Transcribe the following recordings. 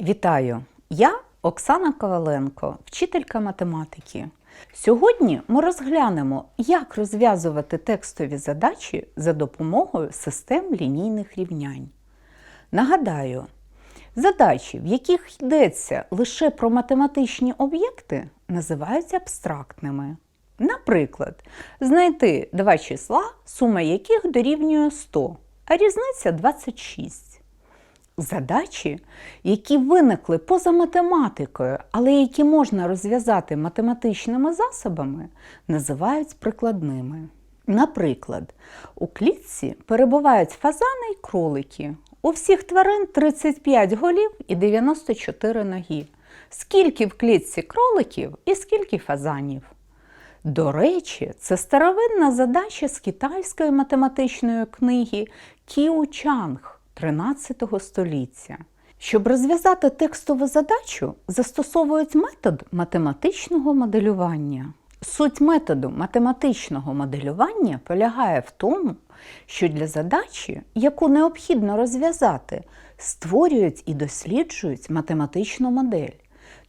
Вітаю! Я Оксана Коваленко, вчителька математики. Сьогодні ми розглянемо, як розв'язувати текстові задачі за допомогою систем лінійних рівнянь. Нагадаю, задачі, в яких йдеться лише про математичні об'єкти, називаються абстрактними. Наприклад, знайти два числа, сума яких дорівнює 100, а різниця 26. Задачі, які виникли поза математикою, але які можна розв'язати математичними засобами, називають прикладними. Наприклад, у клітці перебувають фазани й кролики. У всіх тварин 35 голів і 94 ноги. Скільки в клітці кроликів і скільки фазанів? До речі, це старовинна задача з китайської математичної книги Кіу Чанг 13 століття. Щоб розв'язати текстову задачу, застосовують метод математичного моделювання. Суть методу математичного моделювання полягає в тому, що для задачі, яку необхідно розв'язати, створюють і досліджують математичну модель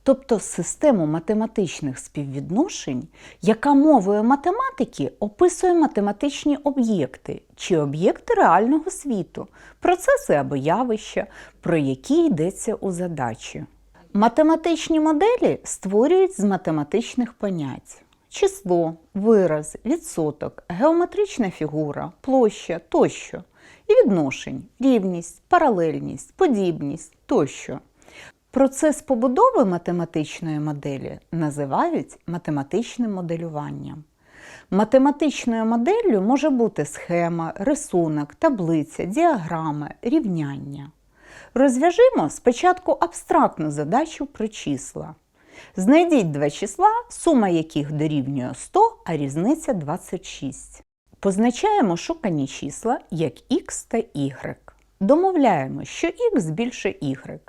тобто систему математичних співвідношень, яка мовою математики описує математичні об'єкти чи об'єкти реального світу, процеси або явища, про які йдеться у задачі. Математичні моделі створюють з математичних понять. Число, вираз, відсоток, геометрична фігура, площа тощо, і відношень, рівність, паралельність, подібність тощо. Процес побудови математичної моделі називають математичним моделюванням. Математичною моделлю може бути схема, рисунок, таблиця, діаграми, рівняння. Розв'яжимо спочатку абстрактну задачу про числа. Знайдіть два числа, сума яких дорівнює 100, а різниця 26. Позначаємо шукані числа як х та y. Домовляємо, що х більше y.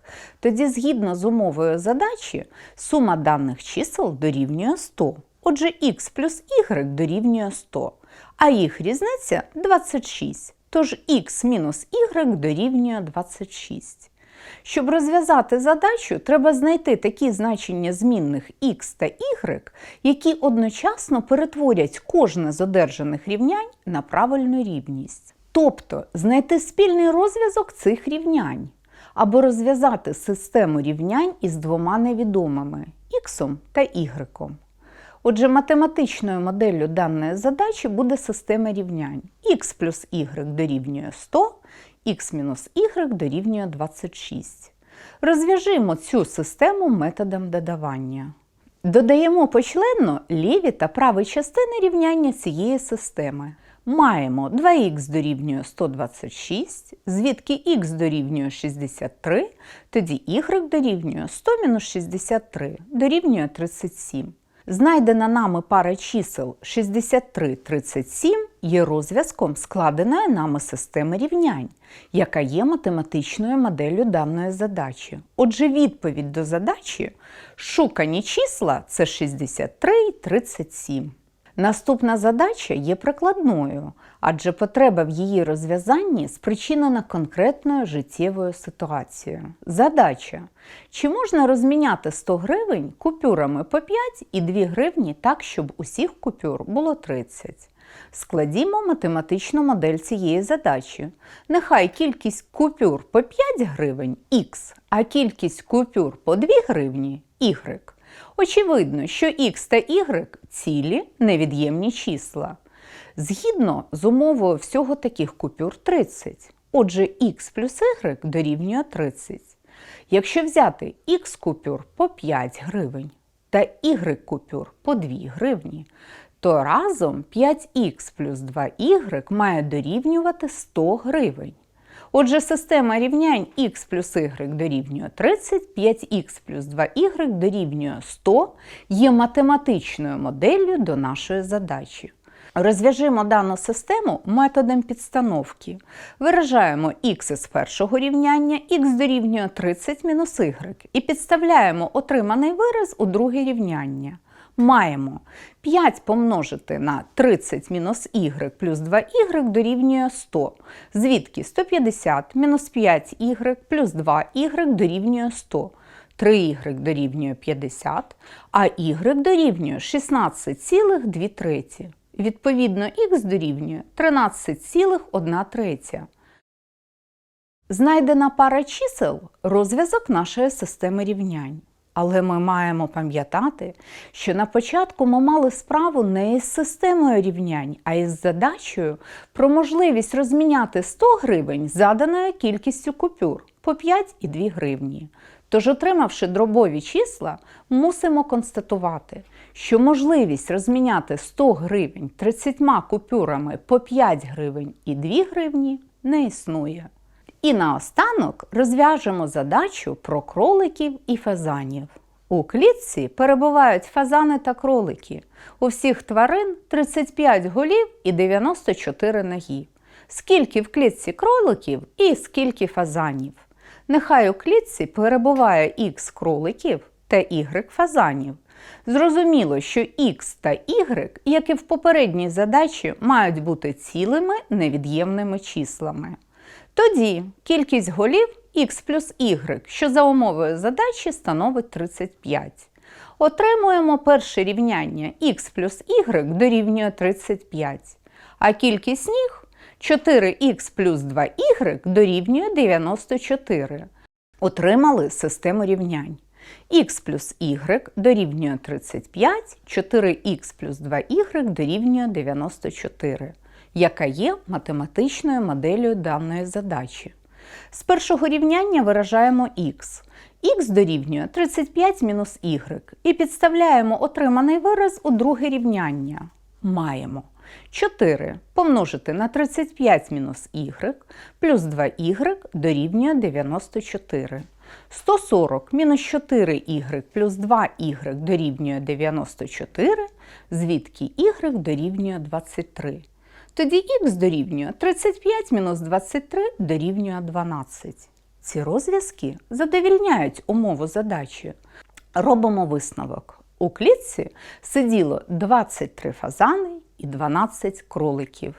Тоді, згідно з умовою задачі, сума даних чисел дорівнює 100. Отже, х плюс y дорівнює 100, а їх різниця 26. Тож х мінус y дорівнює 26. Щоб розв'язати задачу, треба знайти такі значення змінних х та y, які одночасно перетворять кожне з одержаних рівнянь на правильну рівність. Тобто знайти спільний розв'язок цих рівнянь або розв'язати систему рівнянь із двома невідомими х та y. Отже, математичною моделлю даної задачі буде система рівнянь х плюс y дорівнює 100, х мінус y дорівнює 26. Розв'яжимо цю систему методом додавання. Додаємо почленно ліві та праві частини рівняння цієї системи. Маємо 2х дорівнює 126, звідки х дорівнює 63, тоді y дорівнює 100 мінус 63, дорівнює 37. Знайдена нами пара чисел 63, 37 є розв'язком складеної нами системи рівнянь, яка є математичною моделлю даної задачі. Отже, відповідь до задачі шукані числа це 63 і 37. Наступна задача є прикладною, адже потреба в її розв'язанні спричинена конкретною життєвою ситуацією. Задача: чи можна розміняти 100 гривень купюрами по 5 і 2 гривні так, щоб усіх купюр було 30? Складімо математичну модель цієї задачі. Нехай кількість купюр по 5 гривень х, а кількість купюр по 2 гривні y. Очевидно, що х та y цілі невід'ємні числа. Згідно з умовою всього таких купюр 30. Отже, х плюс y дорівнює 30. Якщо взяти х купюр по 5 гривень та y купюр по 2 гривні, то разом 5х плюс 2y має дорівнювати 100 гривень. Отже, система рівнянь х плюс y дорівнює 30, 5х плюс 2y дорівнює 100 є математичною моделлю до нашої задачі. Розв'яжемо дану систему методом підстановки. Виражаємо х із першого рівняння, х дорівнює 30 мінус y і підставляємо отриманий вираз у друге рівняння. Маємо 5 помножити на 30 мінус y плюс 2y дорівнює 100. Звідки 150 мінус 5y плюс 2y дорівнює 100. 3y дорівнює 50, а y дорівнює 16,2 треті. Відповідно, х дорівнює 13,1 третя. Знайдена пара чисел – розв'язок нашої системи рівнянь. Але ми маємо пам'ятати, що на початку ми мали справу не із системою рівнянь, а із задачею про можливість розміняти 100 гривень заданою кількістю купюр по 5 і 2 гривні. Тож, отримавши дробові числа, мусимо констатувати, що можливість розміняти 100 гривень 30 купюрами по 5 гривень і 2 гривні не існує. І наостанок розв'яжемо задачу про кроликів і фазанів. У клітці перебувають фазани та кролики. У всіх тварин 35 голів і 94 ноги. Скільки в клітці кроликів і скільки фазанів. Нехай у клітці перебуває х кроликів та y фазанів. Зрозуміло, що х та y, як і в попередній задачі, мають бути цілими невід'ємними числами. Тоді кількість голів х плюс y, що за умовою задачі становить 35. Отримуємо перше рівняння х плюс y дорівнює 35, а кількість ніг 4х плюс 2y дорівнює 94. Отримали систему рівнянь. х плюс y дорівнює 35, 4х плюс 2y дорівнює 94 яка є математичною моделлю даної задачі. З першого рівняння виражаємо х. х дорівнює 35 мінус y і підставляємо отриманий вираз у друге рівняння. Маємо 4 помножити на 35 мінус y плюс 2y дорівнює 94. 140 мінус 4y плюс 2y дорівнює 94, звідки y дорівнює 23. Тоді х дорівнює 35 мінус 23 дорівнює 12. Ці розв'язки задовільняють умову задачі. Робимо висновок. У клітці сиділо 23 фазани і 12 кроликів.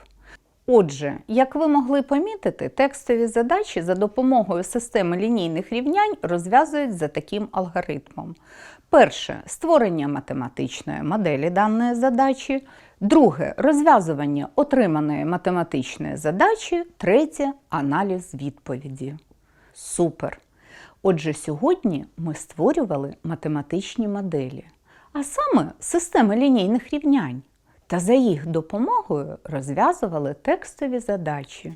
Отже, як ви могли помітити, текстові задачі за допомогою системи лінійних рівнянь розв'язують за таким алгоритмом. Перше створення математичної моделі даної задачі. Друге розв'язування отриманої математичної задачі. Третє аналіз відповіді. Супер! Отже, сьогодні ми створювали математичні моделі, а саме системи лінійних рівнянь, та за їх допомогою розв'язували текстові задачі.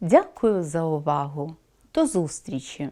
Дякую за увагу! До зустрічі!